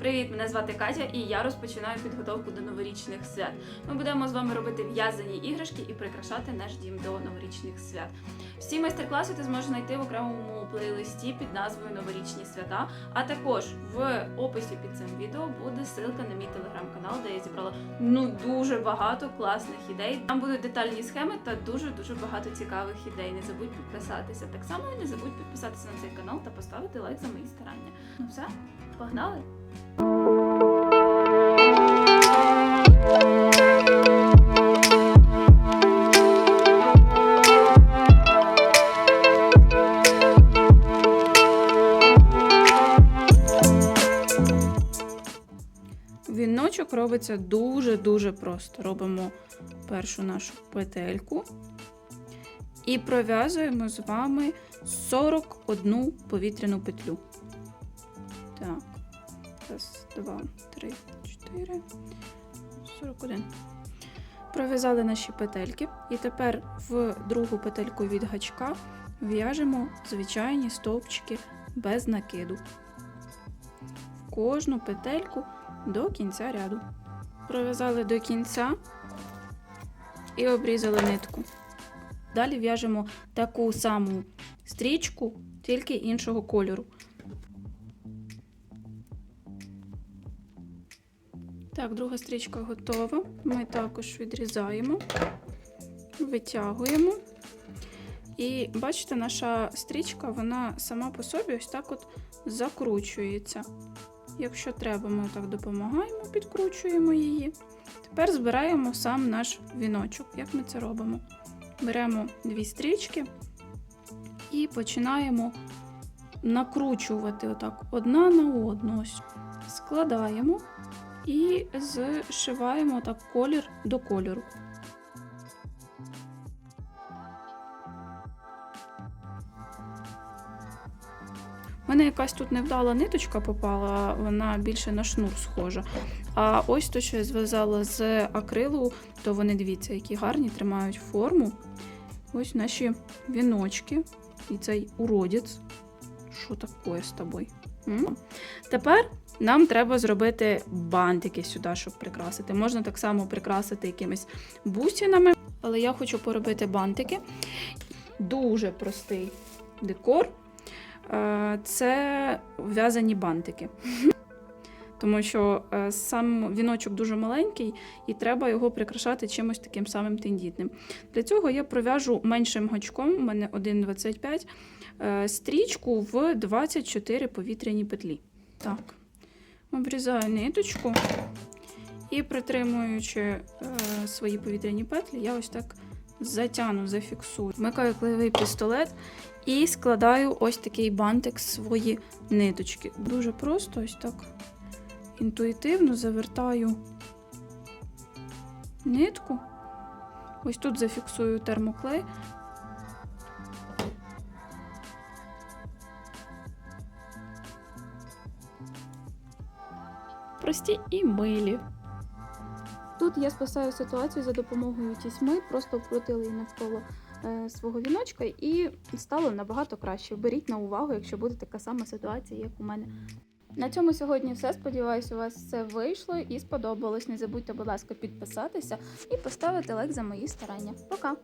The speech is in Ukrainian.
Привіт, мене звати Катя, і я розпочинаю підготовку до новорічних свят. Ми будемо з вами робити в'язані іграшки і прикрашати наш дім до новорічних свят. Всі майстер-класи ти зможеш знайти в окремому плейлисті під назвою Новорічні свята. А також в описі під цим відео буде ссылка на мій телеграм-канал, де я зібрала ну дуже багато класних ідей. Там будуть детальні схеми та дуже дуже багато цікавих ідей. Не забудь підписатися. Так само не забудь підписатися на цей канал та поставити лайк за мої старання. Ну все, погнали! Віночок робиться дуже-дуже просто. Робимо першу нашу петельку і пров'язуємо з вами 41 повітряну петлю. Так, раз, два, три, чотири, 41. Пров'язали наші петельки, і тепер в другу петельку від гачка в'яжемо звичайні стовпчики без накиду. В кожну петельку до кінця ряду. Пров'язали до кінця і обрізали нитку. Далі в'яжемо таку саму стрічку, тільки іншого кольору. Так, друга стрічка готова. Ми також відрізаємо, витягуємо. І бачите, наша стрічка, вона сама по собі ось так от закручується. Якщо треба, ми так допомагаємо, підкручуємо її. Тепер збираємо сам наш віночок. Як ми це робимо? Беремо дві стрічки і починаємо накручувати отак одна на одну. Ось. Складаємо і зшиваємо так колір до кольору. У мене якась тут невдала ниточка попала, вона більше на шнур схожа. А ось то, що я зв'язала з акрилу, то вони дивіться, які гарні тримають форму. Ось наші віночки. І цей уродець. Що таке з тобою? Тепер нам треба зробити бантики сюди, щоб прикрасити. Можна так само прикрасити якимись бусинами, але я хочу поробити бантики. Дуже простий декор. Е, Це в'язані бантики. Тому що е, сам віночок дуже маленький і треба його прикрашати чимось таким самим тендітним. Для цього я пров'яжу меншим гачком, у мене 1,25, е, стрічку в 24 повітряні петлі. Так, обрізаю ниточку і притримуючи е, свої повітряні петлі, я ось так затягну, зафіксую. Вмикаю клеєвий пістолет і складаю ось такий бантик свої ниточки. Дуже просто ось так інтуїтивно завертаю нитку. Ось тут зафіксую термоклей. Прості і милі. Тут я спасаю ситуацію за допомогою тісьми, просто вкрутила її навколо е, свого віночка і стало набагато краще. Беріть на увагу, якщо буде така сама ситуація, як у мене. На цьому сьогодні все. Сподіваюсь, у вас все вийшло і сподобалось. Не забудьте, будь ласка, підписатися і поставити лайк за мої старання. Пока!